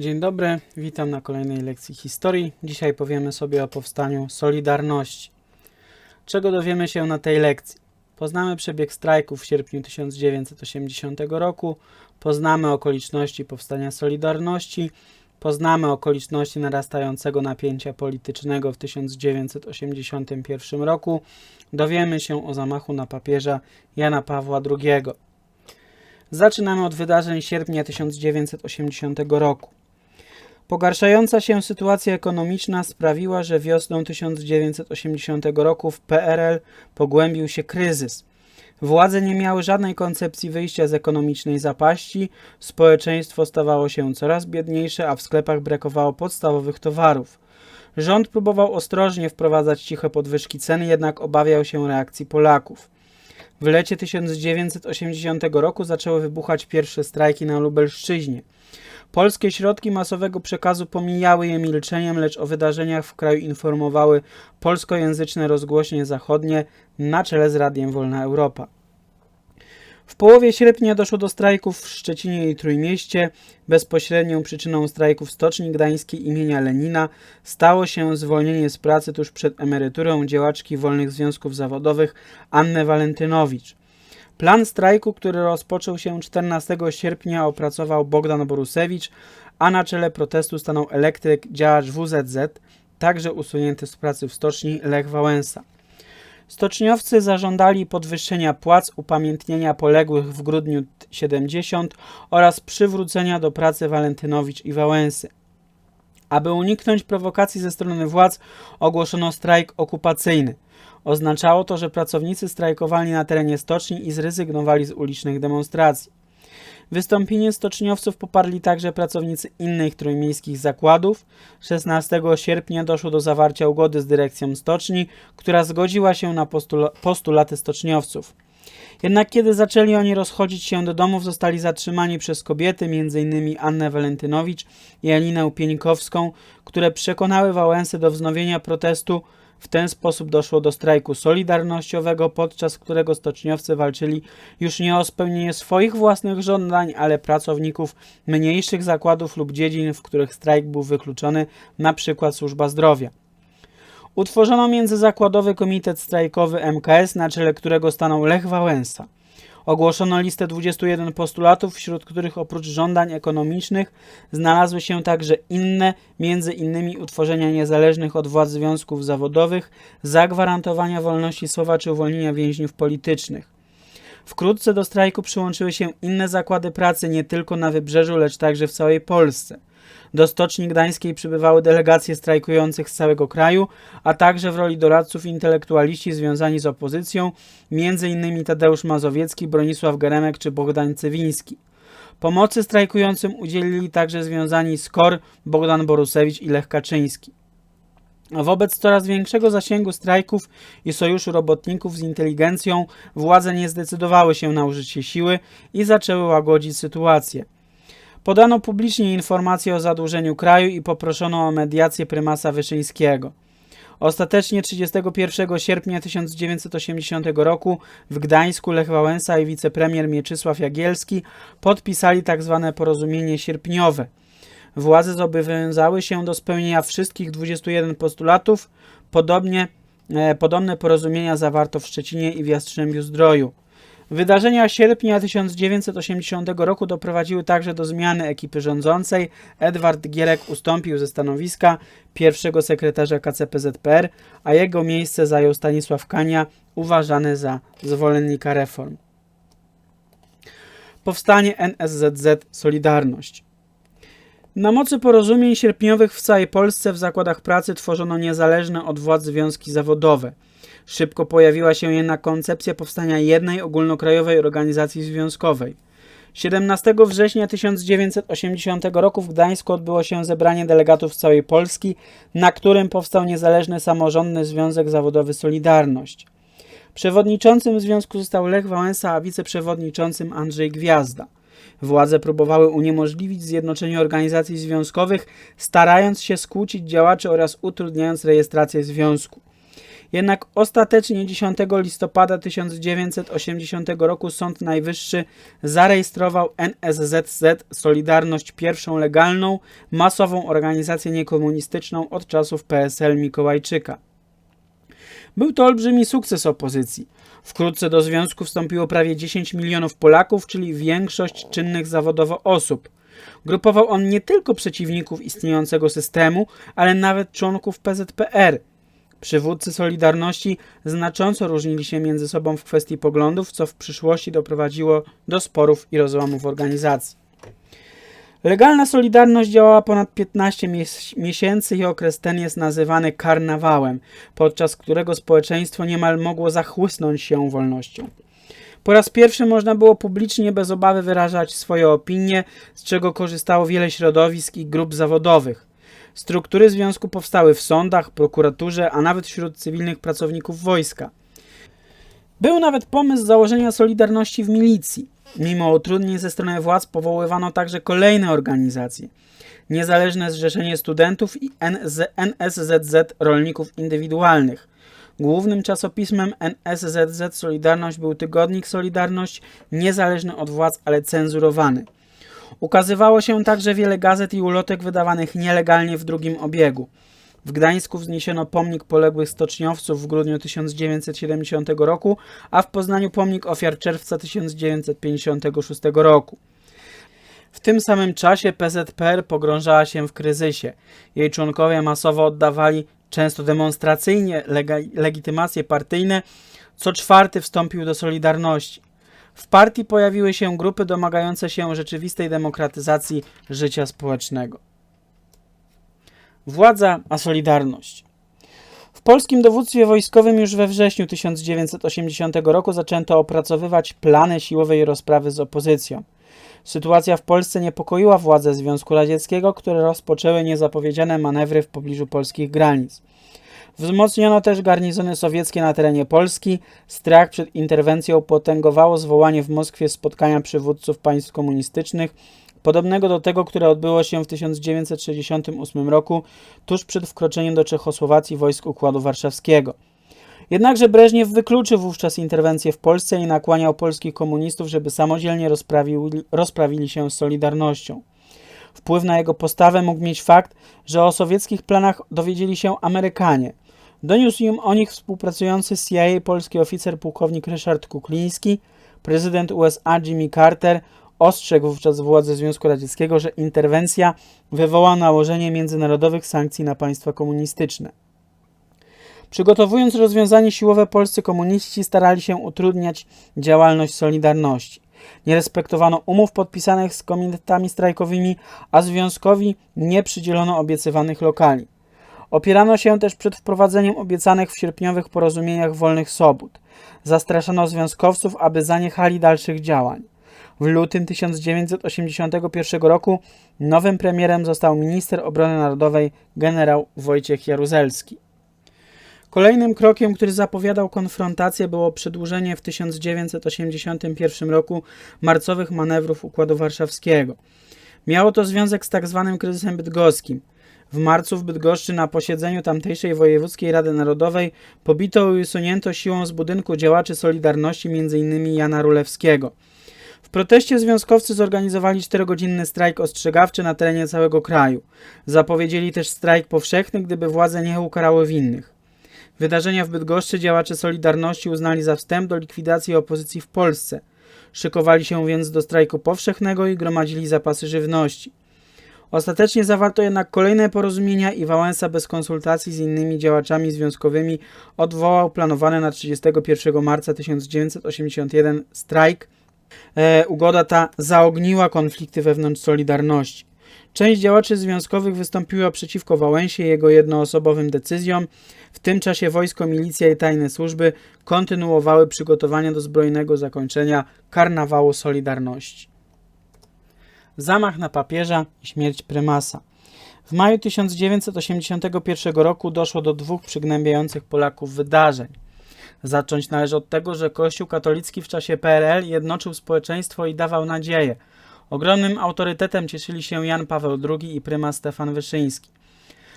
Dzień dobry, witam na kolejnej lekcji historii. Dzisiaj powiemy sobie o powstaniu Solidarności. Czego dowiemy się na tej lekcji? Poznamy przebieg strajków w sierpniu 1980 roku, poznamy okoliczności powstania Solidarności, poznamy okoliczności narastającego napięcia politycznego w 1981 roku, dowiemy się o zamachu na papieża Jana Pawła II. Zaczynamy od wydarzeń sierpnia 1980 roku. Pogarszająca się sytuacja ekonomiczna sprawiła, że wiosną 1980 roku w PRL pogłębił się kryzys. Władze nie miały żadnej koncepcji wyjścia z ekonomicznej zapaści, społeczeństwo stawało się coraz biedniejsze, a w sklepach brakowało podstawowych towarów. Rząd próbował ostrożnie wprowadzać ciche podwyżki cen, jednak obawiał się reakcji Polaków. W lecie 1980 roku zaczęły wybuchać pierwsze strajki na Lubelszczyźnie. Polskie środki masowego przekazu pomijały je milczeniem, lecz o wydarzeniach w kraju informowały polskojęzyczne rozgłośnie zachodnie na czele z Radiem Wolna Europa. W połowie sierpnia doszło do strajków w Szczecinie i Trójmieście. Bezpośrednią przyczyną strajków Stoczni Gdańskiej imienia Lenina stało się zwolnienie z pracy tuż przed emeryturą działaczki wolnych związków zawodowych Anny Walentynowicz. Plan strajku, który rozpoczął się 14 sierpnia, opracował Bogdan Borusewicz, a na czele protestu stanął elektryk, działacz WZZ, także usunięty z pracy w stoczni Lech Wałęsa. Stoczniowcy zażądali podwyższenia płac, upamiętnienia poległych w grudniu 70 oraz przywrócenia do pracy Walentynowicz i Wałęsy. Aby uniknąć prowokacji ze strony władz, ogłoszono strajk okupacyjny. Oznaczało to, że pracownicy strajkowali na terenie stoczni i zrezygnowali z ulicznych demonstracji. Wystąpienie stoczniowców poparli także pracownicy innych trójmiejskich zakładów. 16 sierpnia doszło do zawarcia ugody z dyrekcją stoczni, która zgodziła się na postula postulaty stoczniowców. Jednak kiedy zaczęli oni rozchodzić się do domów, zostali zatrzymani przez kobiety, m.in. Annę Walentynowicz i Alinę Pieńkowską, które przekonały Wałęsę do wznowienia protestu. W ten sposób doszło do strajku solidarnościowego, podczas którego stoczniowcy walczyli już nie o spełnienie swoich własnych żądań, ale pracowników mniejszych zakładów lub dziedzin, w których strajk był wykluczony, np. służba zdrowia. Utworzono międzyzakładowy komitet strajkowy MKS, na czele którego stanął Lech Wałęsa. Ogłoszono listę 21 postulatów, wśród których oprócz żądań ekonomicznych znalazły się także inne, między innymi utworzenia niezależnych od władz związków zawodowych, zagwarantowania wolności słowa czy uwolnienia więźniów politycznych. Wkrótce do strajku przyłączyły się inne zakłady pracy nie tylko na wybrzeżu, lecz także w całej Polsce. Do Stoczni Gdańskiej przybywały delegacje strajkujących z całego kraju, a także w roli doradców intelektualiści związani z opozycją, m.in. Tadeusz Mazowiecki, Bronisław Geremek czy Bogdan Cywiński. Pomocy strajkującym udzielili także związani z KOR Bogdan Borusewicz i Lech Kaczyński. Wobec coraz większego zasięgu strajków i sojuszu robotników z inteligencją, władze nie zdecydowały się na użycie siły i zaczęły łagodzić sytuację. Podano publicznie informacje o zadłużeniu kraju i poproszono o mediację prymasa Wyszyńskiego. Ostatecznie 31 sierpnia 1980 roku w Gdańsku Lech Wałęsa i wicepremier Mieczysław Jagielski podpisali tzw. porozumienie sierpniowe. Władze zobowiązały się do spełnienia wszystkich 21 postulatów. Podobnie, e, podobne porozumienia zawarto w Szczecinie i w Jastrzębiu Zdroju. Wydarzenia sierpnia 1980 roku doprowadziły także do zmiany ekipy rządzącej. Edward Gierek ustąpił ze stanowiska pierwszego sekretarza KCPZPR, a jego miejsce zajął Stanisław Kania, uważany za zwolennika reform. Powstanie NSZZ Solidarność. Na mocy porozumień sierpniowych w całej Polsce w zakładach pracy tworzono niezależne od władz związki zawodowe. Szybko pojawiła się jednak koncepcja powstania jednej ogólnokrajowej organizacji związkowej. 17 września 1980 roku w Gdańsku odbyło się zebranie delegatów z całej Polski, na którym powstał niezależny samorządny związek zawodowy Solidarność. Przewodniczącym związku został Lech Wałęsa, a wiceprzewodniczącym Andrzej Gwiazda. Władze próbowały uniemożliwić zjednoczenie organizacji związkowych, starając się skłócić działaczy oraz utrudniając rejestrację związku. Jednak ostatecznie 10 listopada 1980 roku Sąd Najwyższy zarejestrował NSZZ Solidarność pierwszą legalną, masową organizację niekomunistyczną od czasów PSL Mikołajczyka. Był to olbrzymi sukces opozycji. Wkrótce do związku wstąpiło prawie 10 milionów Polaków, czyli większość czynnych zawodowo osób. Grupował on nie tylko przeciwników istniejącego systemu, ale nawet członków PZPR. Przywódcy Solidarności znacząco różnili się między sobą w kwestii poglądów, co w przyszłości doprowadziło do sporów i rozłamów organizacji. Legalna Solidarność działała ponad 15 mies miesięcy i okres ten jest nazywany karnawałem, podczas którego społeczeństwo niemal mogło zachłysnąć się wolnością. Po raz pierwszy można było publicznie bez obawy wyrażać swoje opinie, z czego korzystało wiele środowisk i grup zawodowych. Struktury związku powstały w sądach, prokuraturze, a nawet wśród cywilnych pracowników wojska. Był nawet pomysł założenia Solidarności w milicji. Mimo utrudnień ze strony władz powoływano także kolejne organizacje. Niezależne Zrzeszenie Studentów i NSZZ Rolników Indywidualnych. Głównym czasopismem NSZZ Solidarność był tygodnik Solidarność, niezależny od władz, ale cenzurowany. Ukazywało się także wiele gazet i ulotek wydawanych nielegalnie w drugim obiegu. W Gdańsku wzniesiono pomnik poległych stoczniowców w grudniu 1970 roku, a w Poznaniu pomnik ofiar czerwca 1956 roku. W tym samym czasie PZPR pogrążała się w kryzysie. Jej członkowie masowo oddawali, często demonstracyjnie, legitymacje partyjne. Co czwarty wstąpił do Solidarności. W partii pojawiły się grupy domagające się rzeczywistej demokratyzacji życia społecznego. Władza a Solidarność. W polskim dowództwie wojskowym już we wrześniu 1980 roku zaczęto opracowywać plany siłowej rozprawy z opozycją. Sytuacja w Polsce niepokoiła władze Związku Radzieckiego, które rozpoczęły niezapowiedziane manewry w pobliżu polskich granic. Wzmocniono też garnizony sowieckie na terenie Polski. Strach przed interwencją potęgowało zwołanie w Moskwie spotkania przywódców państw komunistycznych, podobnego do tego, które odbyło się w 1968 roku, tuż przed wkroczeniem do Czechosłowacji wojsk Układu Warszawskiego. Jednakże Breżniew wykluczył wówczas interwencję w Polsce i nakłaniał polskich komunistów, żeby samodzielnie rozprawili, rozprawili się z Solidarnością. Wpływ na jego postawę mógł mieć fakt, że o sowieckich planach dowiedzieli się Amerykanie. Doniósł im o nich współpracujący CIA polski oficer pułkownik Ryszard Kukliński, prezydent USA Jimmy Carter ostrzegł wówczas władze Związku Radzieckiego, że interwencja wywoła nałożenie międzynarodowych sankcji na państwa komunistyczne. Przygotowując rozwiązanie siłowe, polscy komuniści starali się utrudniać działalność Solidarności. Nie respektowano umów podpisanych z komitetami strajkowymi, a związkowi nie przydzielono obiecywanych lokali. Opierano się też przed wprowadzeniem obiecanych w sierpniowych porozumieniach wolnych sobót. Zastraszano związkowców, aby zaniechali dalszych działań. W lutym 1981 roku nowym premierem został minister obrony narodowej generał Wojciech Jaruzelski. Kolejnym krokiem, który zapowiadał konfrontację, było przedłużenie w 1981 roku marcowych manewrów Układu Warszawskiego. Miało to związek z tzw. Tak kryzysem bydgoskim. W marcu w Bydgoszczy na posiedzeniu tamtejszej Wojewódzkiej Rady Narodowej pobito i usunięto siłą z budynku działaczy Solidarności, m.in. Jana Rulewskiego. W proteście związkowcy zorganizowali czterogodzinny strajk ostrzegawczy na terenie całego kraju. Zapowiedzieli też strajk powszechny, gdyby władze nie ukarały winnych. Wydarzenia w Bydgoszczy działacze Solidarności uznali za wstęp do likwidacji opozycji w Polsce. Szykowali się więc do strajku powszechnego i gromadzili zapasy żywności. Ostatecznie zawarto jednak kolejne porozumienia i Wałęsa bez konsultacji z innymi działaczami związkowymi odwołał planowany na 31 marca 1981 strajk. E, ugoda ta zaogniła konflikty wewnątrz Solidarności. Część działaczy związkowych wystąpiła przeciwko Wałęsie i jego jednoosobowym decyzjom. W tym czasie wojsko, milicja i tajne służby kontynuowały przygotowania do zbrojnego zakończenia karnawału Solidarności. Zamach na papieża i śmierć prymasa. W maju 1981 roku doszło do dwóch przygnębiających Polaków wydarzeń. Zacząć należy od tego, że Kościół katolicki w czasie PRL jednoczył społeczeństwo i dawał nadzieję – Ogromnym autorytetem cieszyli się Jan Paweł II i prymas Stefan Wyszyński.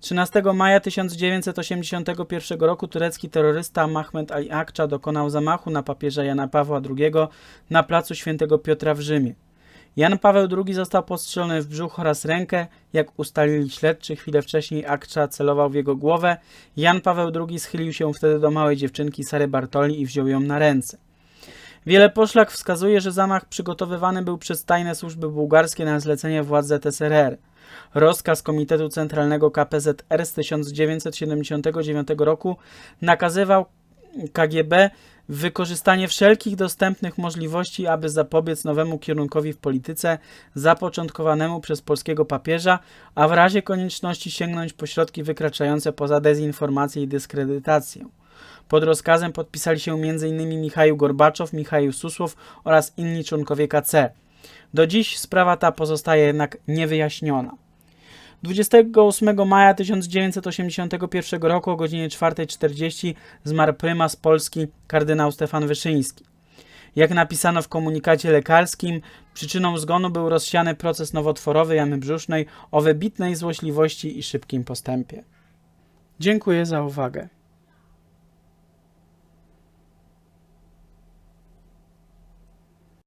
13 maja 1981 roku turecki terrorysta Mahmed Ali Akça dokonał zamachu na papieża Jana Pawła II na placu Świętego Piotra w Rzymie. Jan Paweł II został postrzelony w brzuch oraz rękę. Jak ustalili śledczy, chwilę wcześniej Akcza celował w jego głowę. Jan Paweł II schylił się wtedy do małej dziewczynki Sary Bartoli i wziął ją na ręce. Wiele poszlak wskazuje, że zamach przygotowywany był przez tajne służby bułgarskie na zlecenie władz ZSRR. Rozkaz Komitetu Centralnego KPZR z 1979 roku nakazywał KGB wykorzystanie wszelkich dostępnych możliwości, aby zapobiec nowemu kierunkowi w polityce zapoczątkowanemu przez polskiego papieża, a w razie konieczności sięgnąć po środki wykraczające poza dezinformację i dyskredytację. Pod rozkazem podpisali się m.in. Michał Gorbaczow, Michał Susłow oraz inni członkowie KC. Do dziś sprawa ta pozostaje jednak niewyjaśniona. 28 maja 1981 roku o godzinie 4.40 zmarł prymas Polski kardynał Stefan Wyszyński. Jak napisano w komunikacie lekarskim, przyczyną zgonu był rozsiany proces nowotworowy jamy brzusznej o wybitnej złośliwości i szybkim postępie. Dziękuję za uwagę.